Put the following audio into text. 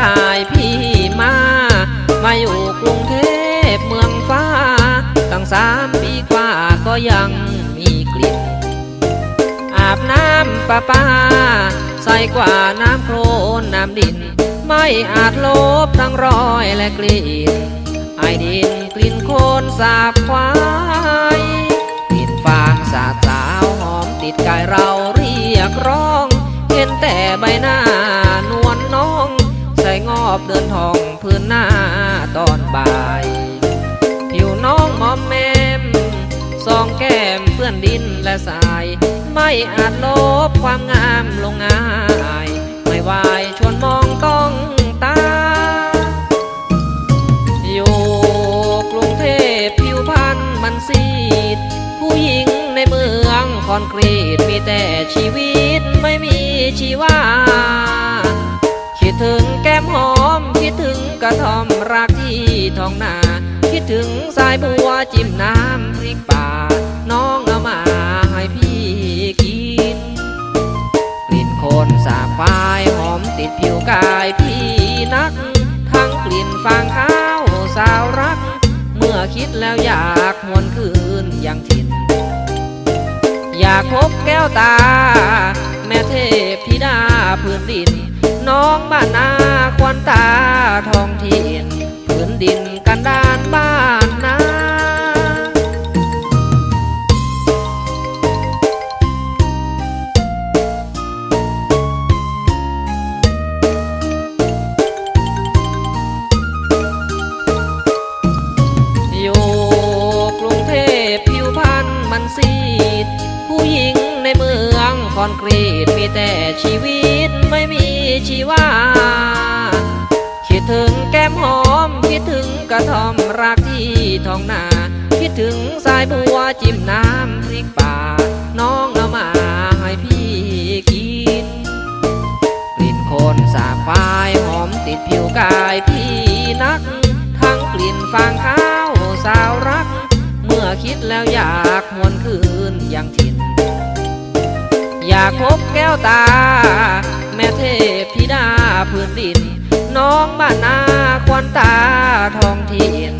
กายพี่มา มาอยู่กรุงเทพเมืองฟ้า ตั้งสามปีกว่าก็ยังมีกลิ่น อาบน้ำประปา ใส่กว่าน้ำโคลนน้ำดิน ไม่อาจลบทั้งรอยและกลิ่น ไอดินกลิ่นโคนสาบควายกลิ่นฟางสาดสาวหอมติดกายเราเรียกร้อง เห็นแต่ใบหน้า อบเดินทองพื้นหน้าตอนบ่าย ผิวน้องมอมแมมสองแก้มเปื้อนดินและทราย ไม่อาจลบความงามลงง่าย ไม่วายชวนมองต้องตา อยู่กรุงเทพผิวพันมันซีด ผู้หญิงในเมืองคอนกรีตมีแต่ชีวิตไม่มีชีวา ถึงแก้มหอม คิดถึงกระท่อมรักที่ท้องนา คิดถึงสายบัวจิ้มน้ำพริกป่า น้องเอามาให้พี่กิน กลิ่นโคนสาบควายหอมติดผิวกายพี่นัก ทั้งกลิ่นฟางข้าวสาวรัก เมื่อคิดแล้วอยากหวนคืนยังถิ่น อยากพบแก้วตา แม่เทพธิดาพื้นดิน น้องบ้านนาควันตา ซีด ผู้หญิงในเมืองคอนกรีตมีแต่ชีวิตไม่มีชีวา คิดถึงแก้มหอม คิดถึงกระท่อมรักที่ท้องนา คิดถึงสายบัวจิ้มน้ำพริกป่า น้องเอามาให้พี่กิน กลิ่นคนสาบควายหอมติดผิวกายพี่นัก ทั้งกลิ่นฟางข้าวสาวรัก เมื่อคิดแล้วอยากหวนากพบแก้วตา แม่เทพธิดาพื้นดิน น้องบ้านนาควันตาทองถิ่นพื้นดิน